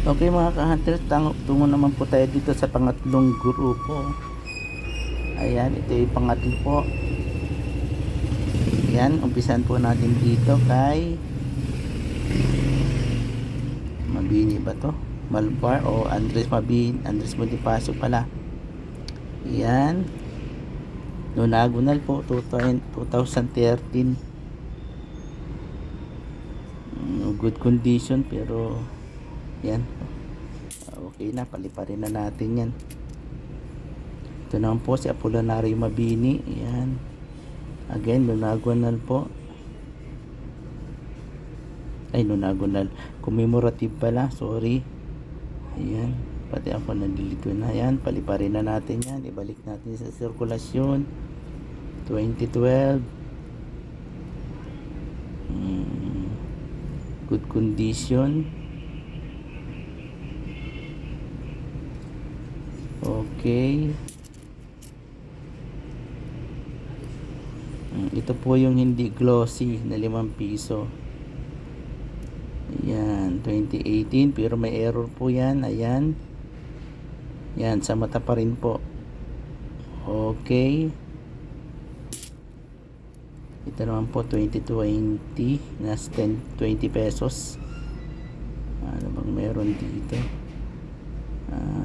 Okay mga ka-hunters, tang- tungo naman po tayo dito sa pangatlong grupo. Ayan, ito yung pangatlo po. Ayan, umpisan po natin dito kay Mabini ba to? Malbar o Andres Mabini, Andres Modipaso pala. Ayan. Nunagunal po, 2013. Mm, Good condition pero yan. Ah, Okay na, paliparin na natin yan. Ito naman po si Apollinario Mabini. Yan. Again, lunagonal po. Ay, lunagonal. Commemorative pala. Sorry. Ayan. Pati ako nalilito na. Yan. Paliparin na natin yan. Ibalik natin sa sirkulasyon. 2012. Hmm. Good condition. Okay. Mm, Ito po yung hindi glossy na 5 piso. Yan, 2018 pero may error po yan. Ayan. Yan, sa mata pa rin po. Okay. Ito naman po 2020 na 10 20 pesos. Ano bang meron dito? Ah,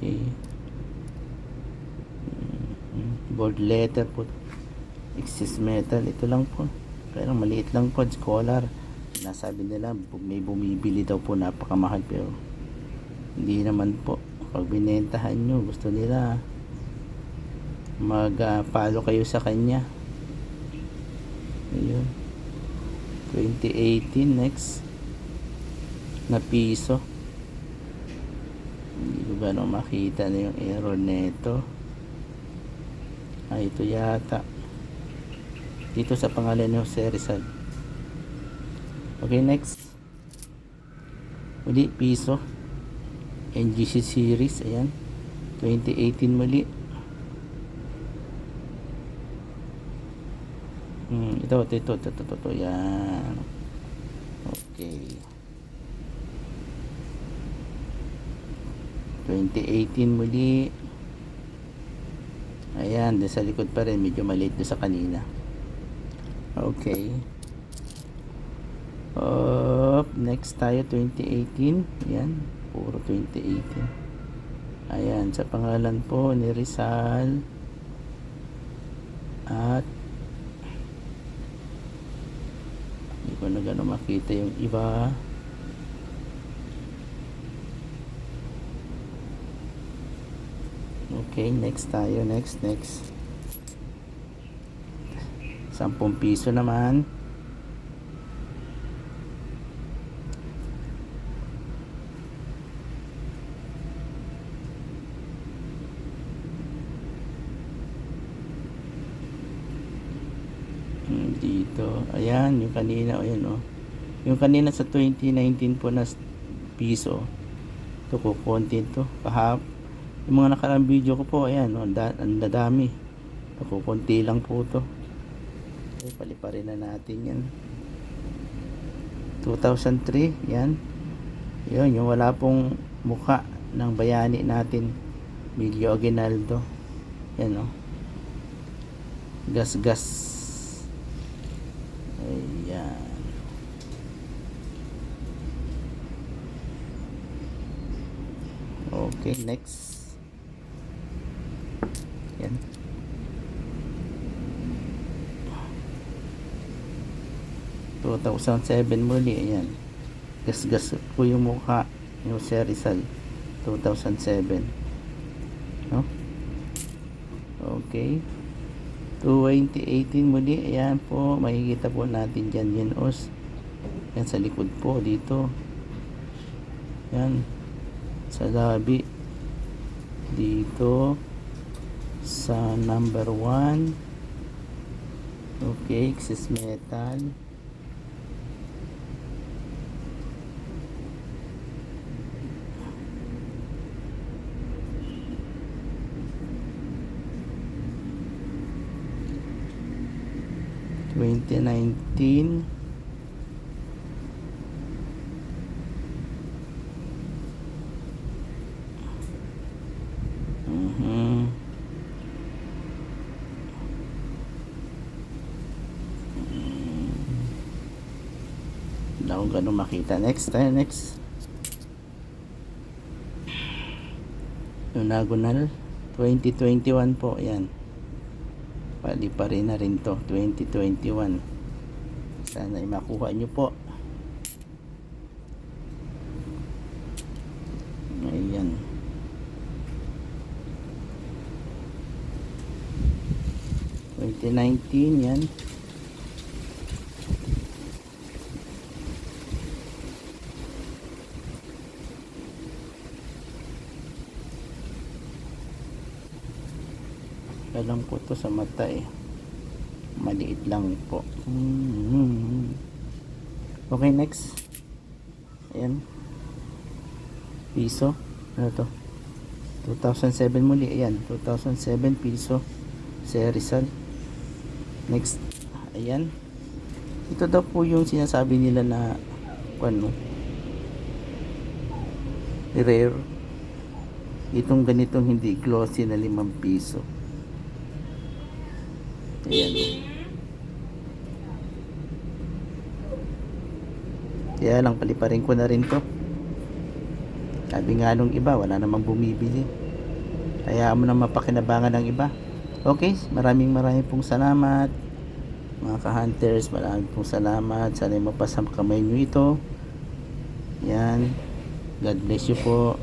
okay. Mm, Board letter po. Excess metal. Ito lang po. Pero maliit lang po. Scholar. Nasabi nila may bumibili daw po napakamahal pero hindi naman po. Pag binentahan nyo gusto nila mag-follow kayo sa kanya. Ayun. 2018 next na piso. Ko gano'ng makita na yung error nito. Ay, ito yata. Dito sa pangalan ni Jose Rizal. Okay, next. Uli, piso. NGC series, ayan. 2018 muli. Hmm, ito, ito, ito, ito, ito, ito, yan. Okay. 2018 muli. Ayan, doon sa likod pa rin. Medyo maliit doon sa kanina. Okay. Up, next tayo 2018. Ayan, puro 2018. Ayan, sa pangalan po ni Rizal. At hindi ko na gano'n makita yung iba. Okay, next tayo. Next, next. 10 piso naman. Hmm, dito. Ayan, yung kanina, ayan oh. Yung kanina sa 2019 po na piso. Ito ko, konti to. Kahap. Yung mga nakarang video ko po, ayan, oh, da, ang dadami. Konti lang po to. Okay, paliparin na natin yan. 2003, yan. Yun, yung wala pong mukha ng bayani natin. Milio Aguinaldo. Yan, oh. Gas-gas. Ayan. Okay, next. Yan. Thousand seven muli, ayan. Gas-gas po yung mukha yung Sir Rizal. 2007. No? Okay. 2018 muli, ayan po, makikita po natin dyan yan os. Yan sa likod po, dito. Yan. Sa labi. Dito. Sa number 1. Okay, excess metal. 2019 Mhm. Akong ganun makita. Next tayo, next. Lunagonal 2021 po, yan. Pali pa rin na rin to, 2021. Sana ay makuha nyo po. Ayan. Twenty nineteen yan. Alam ko to sa mata eh. Maliit lang po. Mhm. Okay, next. Ayan. Piso. Ano to? 2007 muli. Ayan. 2007 piso. Rizal. Next. Ayan. Ito daw po yung sinasabi nila na ano rare itong ganitong hindi glossy na 5 piso ayan. Kaya lang paliparin ko na rin to. Sabi nga nung iba wala namang bumibili. Kaya mo na mapakinabangan ng iba. Okay maraming maraming pong salamat. Mga ka-hunters maraming pong salamat. Sana mapasam kamay nyo ito. Yan God bless you po